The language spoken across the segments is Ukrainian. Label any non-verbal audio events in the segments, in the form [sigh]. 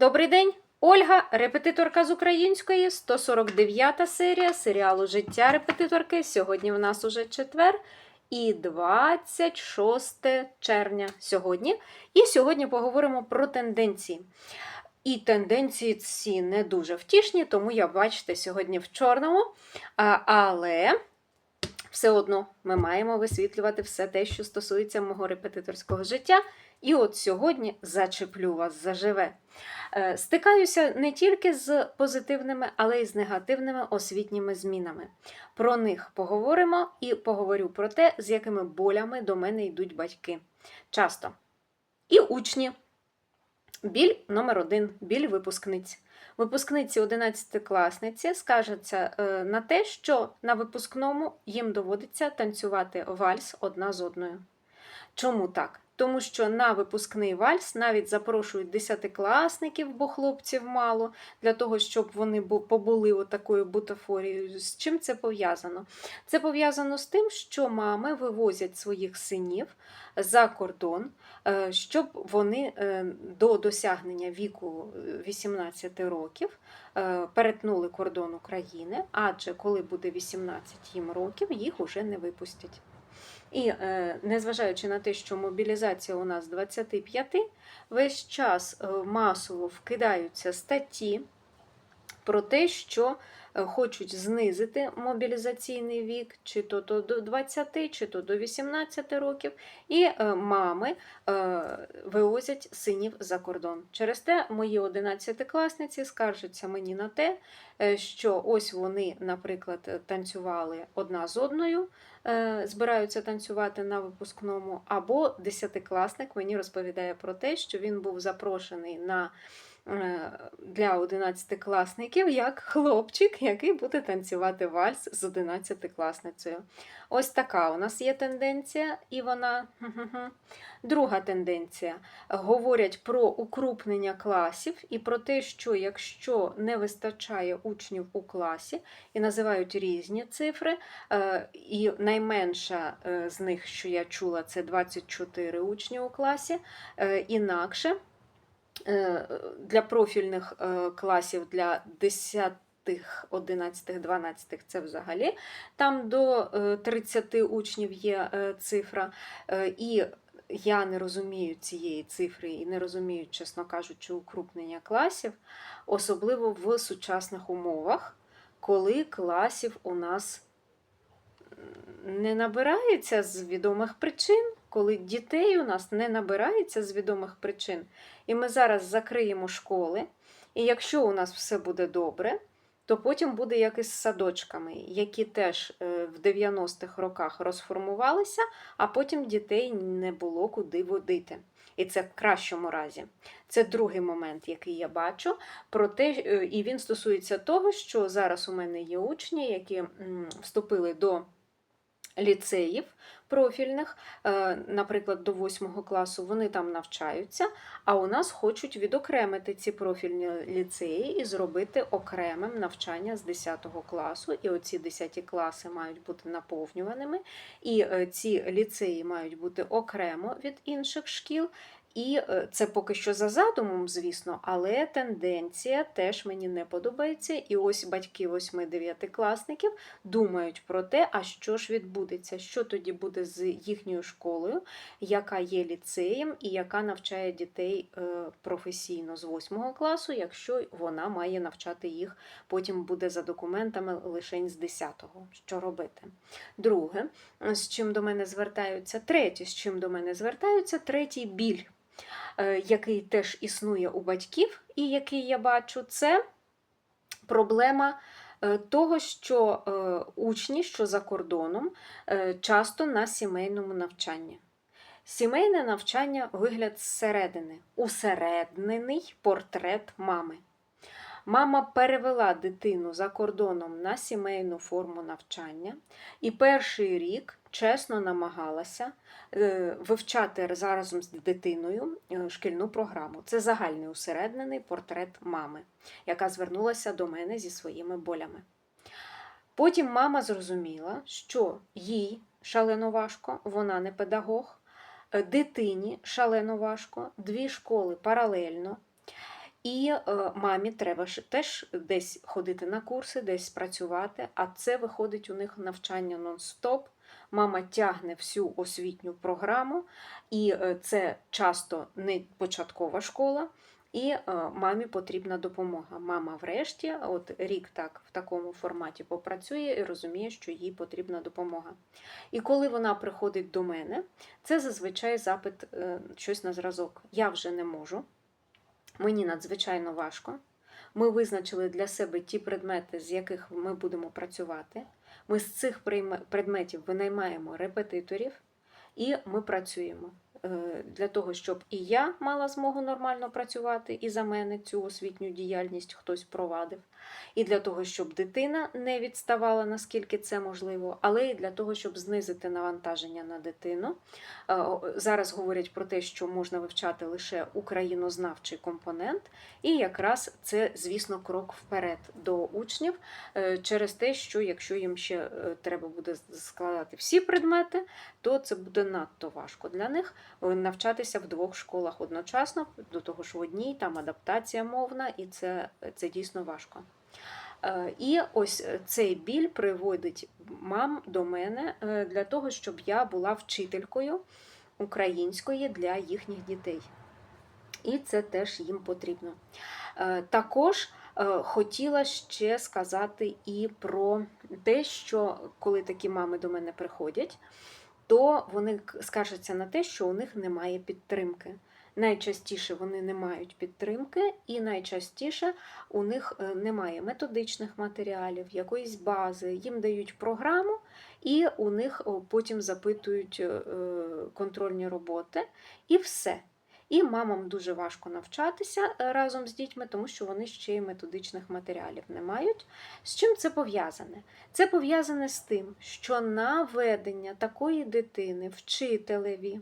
Добрий день! Ольга, репетиторка з української, 149 серія серіалу Життя репетиторки. Сьогодні в нас уже четвер і 26 червня сьогодні. І сьогодні поговоримо про тенденції. І тенденції ці не дуже втішні, тому я бачите сьогодні в чорному. Але все одно ми маємо висвітлювати все те, що стосується мого репетиторського життя. І от сьогодні зачеплю вас заживе. Е, Стикаюся не тільки з позитивними, але й з негативними освітніми змінами. Про них поговоримо і поговорю про те, з якими болями до мене йдуть батьки. Часто. І учні. Біль номер один біль випускниць. Випускниці 11 класниці скажуться е, на те, що на випускному їм доводиться танцювати вальс одна з одною. Чому так? Тому що на випускний вальс навіть запрошують десятикласників, бо хлопців мало, для того, щоб вони побули отакою бутафорією. З чим це пов'язано? Це пов'язано з тим, що мами вивозять своїх синів за кордон, е, щоб вони е, до досягнення віку е, 18 років е, перетнули кордон України, адже коли буде 18 їм років, їх уже не випустять. І е, незважаючи на те, що мобілізація у нас з 25, весь час е, масово вкидаються статті про те, що хочуть знизити мобілізаційний вік, чи то, до 20, чи то до 18 років, і е, мами е, вивозять синів за кордон. Через те мої 11-класниці скаржаться мені на те, е, що ось вони, наприклад, танцювали одна з одною, е, збираються танцювати на випускному, або десятикласник мені розповідає про те, що він був запрошений на е, для 11-класників як хлопчик, який буде танцювати вальс з 11-класницею. Ось така у нас є тенденція, і вона. Друга тенденція. Говорять про укрупнення класів і про те, що якщо не вистачає учнів у класі, і називають різні цифри, е, і найменша е, з них, що я чула, це 24 учні у класі, е, інакше е, для профільних е, класів для 10 11, 12 це взагалі там до е, 30 учнів є е, цифра. Е, І я не розумію цієї цифри і не розумію, чесно кажучи, укрупнення класів, особливо в сучасних умовах, коли класів у нас не набирається з відомих причин, коли дітей у нас не набирається з відомих причин, і ми зараз закриємо школи, і якщо у нас все буде добре, то потім буде як із садочками, які теж е, в 90-х роках розформувалися, а потім дітей не було куди водити. І це в кращому разі. Це другий момент, який я бачу. Проте, е, і він стосується того, що зараз у мене є учні, які вступили до ліцеїв профільних, е, наприклад, до 8 класу, вони там навчаються, а у нас хочуть відокремити ці профільні ліцеї і зробити окремим навчання з 10 класу. І оці 10 класи мають бути наповнюваними, і е, ці ліцеї мають бути окремо від інших шкіл. І е, це поки що за задумом, звісно, але тенденція теж мені не подобається. І ось батьки 8-9 класників думають про те, а що ж відбудеться, що тоді буде з їхньою школою, яка є ліцеєм і яка навчає дітей е, професійно з 8 класу, якщо вона має навчати їх, потім буде за документами лише з 10-го. Що робити? Друге, з чим до мене звертаються, третє, з чим до мене звертаються, третій біль який теж існує у батьків, і який я бачу, це проблема е, того, що е, учні, що за кордоном, е, часто на сімейному навчанні. Сімейне навчання вигляд зсередини, усереднений портрет мами. Мама перевела дитину за кордоном на сімейну форму навчання, і перший рік чесно намагалася е, вивчати разом з дитиною е, шкільну програму. Це загальний усереднений портрет мами, яка звернулася до мене зі своїми болями. Потім мама зрозуміла, що їй шалено важко, вона не педагог, е, дитині шалено важко, дві школи паралельно. І е, мамі треба теж десь ходити на курси, десь працювати, а це виходить у них навчання нон-стоп. Мама тягне всю освітню програму, і е, це часто не початкова школа. І е, мамі потрібна допомога. Мама, врешті, от рік так в такому форматі попрацює і розуміє, що їй потрібна допомога. І коли вона приходить до мене, це зазвичай запит щось на зразок. Я вже не можу, мені надзвичайно важко. Ми визначили для себе ті предмети, з яких ми будемо працювати. Ми з цих предметів винаймаємо репетиторів, і ми працюємо для того, щоб і я мала змогу нормально працювати, і за мене цю освітню діяльність хтось провадив, і для того, щоб дитина не відставала, наскільки це можливо, але і для того, щоб знизити навантаження на дитину. Е, Зараз говорять про те, що можна вивчати лише українознавчий компонент, і якраз це, звісно, крок вперед до учнів е, через те, що якщо їм ще е, треба буде складати всі предмети, то це буде надто важко для них е, навчатися в двох школах одночасно, до того ж в одній там адаптація мовна, і це, це дійсно важко. Е, І ось е, цей біль приводить мам до мене е, для того, щоб я була вчителькою української для їхніх дітей. І це теж їм потрібно. Е, Також е, хотіла ще сказати і про те, що коли такі мами до мене приходять, то вони скаржаться на те, що у них немає підтримки. Найчастіше вони не мають підтримки, і найчастіше у них е, немає методичних матеріалів, якоїсь бази. Їм дають програму, і у них потім запитують е, контрольні роботи, і все. І мамам дуже важко навчатися е, разом з дітьми, тому що вони ще й методичних матеріалів не мають. З чим це пов'язане? Це пов'язане з тим, що на ведення такої дитини вчителеві,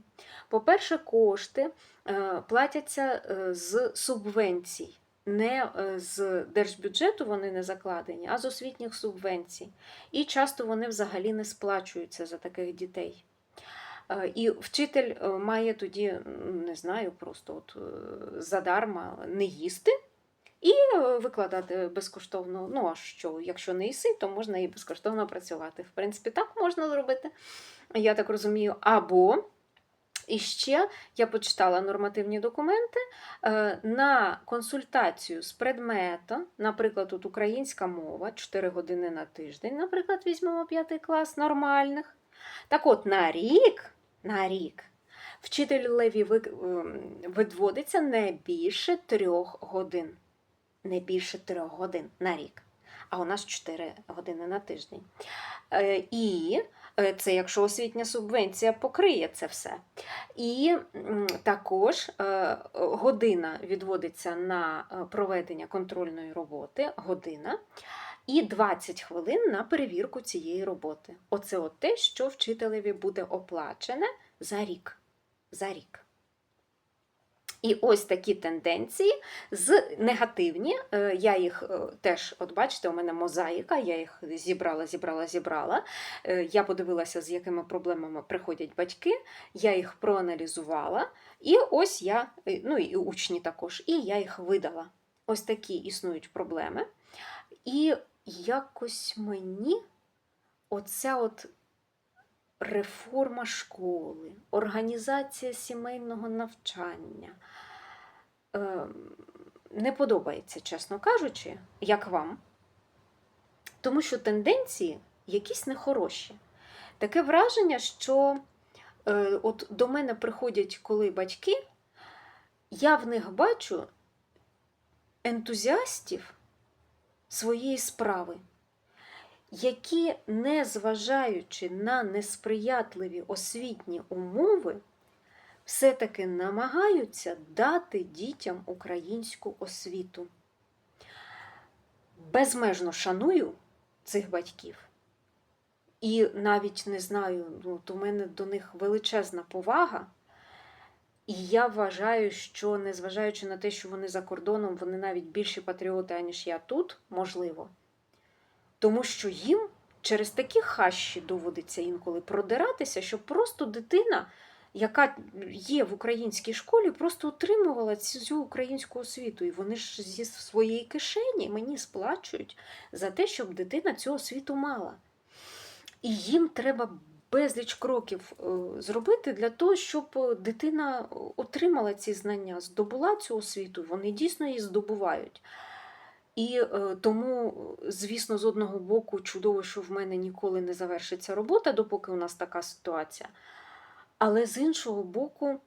по-перше, кошти е, платяться е, з субвенцій. Не з держбюджету вони не закладені, а з освітніх субвенцій. І часто вони взагалі не сплачуються за таких дітей. Е, І вчитель е, має тоді, не знаю, просто от е, задарма не їсти і викладати безкоштовно. Ну а що, якщо не їси, то можна і безкоштовно працювати. В принципі, так можна зробити, я так розумію. Або і ще я почитала нормативні документи на консультацію з предмета, наприклад, тут українська мова, 4 години на тиждень, наприклад, візьмемо 5 клас нормальних. Так от, на рік, на рік вчителеві ви- ем, відводиться не більше трьох годин. Не більше трьох годин на рік. А у нас 4 години на тиждень. Е, І е, це якщо освітня субвенція покриє це все. І також е, година відводиться на проведення контрольної роботи, година, і 20 хвилин на перевірку цієї роботи. Оце от те, що вчителеві буде оплачене за рік. За рік. І ось такі тенденції з негативні. е, Я їх е, теж, от бачите, у мене мозаїка, я їх зібрала, зібрала, зібрала. Е, Я подивилася, з якими проблемами приходять батьки, я їх проаналізувала, і ось я, ну і учні також, і я їх видала. Ось такі існують проблеми. І якось мені оця от реформа школи, організація сімейного навчання ем, не подобається, чесно кажучи, як вам. Тому що тенденції якісь нехороші. Таке враження, що е, от до мене приходять коли батьки, я в них бачу ентузіастів своєї справи, які, незважаючи на несприятливі освітні умови, все-таки намагаються дати дітям українську освіту. Безмежно шаную цих батьків. І навіть не знаю, ну, у мене до них величезна повага. І я вважаю, що незважаючи на те, що вони за кордоном, вони навіть більші патріоти, аніж я тут, можливо. Тому що їм через такі хащі доводиться інколи продиратися, що просто дитина яка є в українській школі, просто отримувала цю українську освіту. І вони ж зі своєї кишені мені сплачують за те, щоб дитина цю освіту мала. І їм треба безліч кроків е, зробити для того, щоб е, дитина отримала ці знання, здобула цю освіту, вони дійсно її здобувають. І е, тому, звісно, з одного боку, чудово, що в мене ніколи не завершиться робота, допоки у нас така ситуація. Але з іншого боку,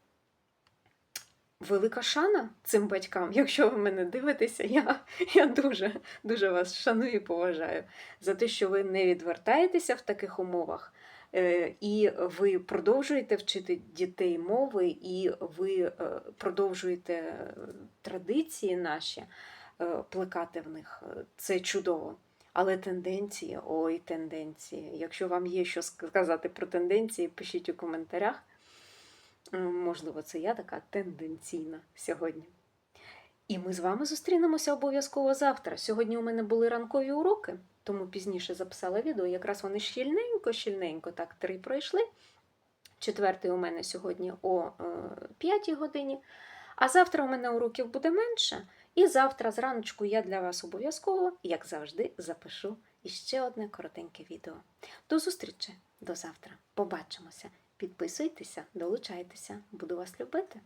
велика шана цим батькам. [laughs] Якщо ви мене дивитеся, я, я дуже, дуже вас шаную і поважаю за те, що ви не відвертаєтеся в таких умовах. Е, І ви продовжуєте вчити дітей мови, і ви е, продовжуєте е, традиції наші плекати в них. Це чудово. Але тенденції, ой, тенденції. Якщо вам є що сказати про тенденції, пишіть у коментарях. Можливо, це я така тенденційна сьогодні. І ми з вами зустрінемося обов'язково завтра. Сьогодні у мене були ранкові уроки, тому пізніше записала відео. Якраз вони щільненько-щільненько так три пройшли. Четвертий у мене сьогодні о е, 5 годині. А завтра у мене уроків буде менше. І завтра зраночку я для вас обов'язково, як завжди, запишу іще одне коротеньке відео. До зустрічі, до завтра. Побачимося. Підписуйтеся, долучайтеся, буду вас любити.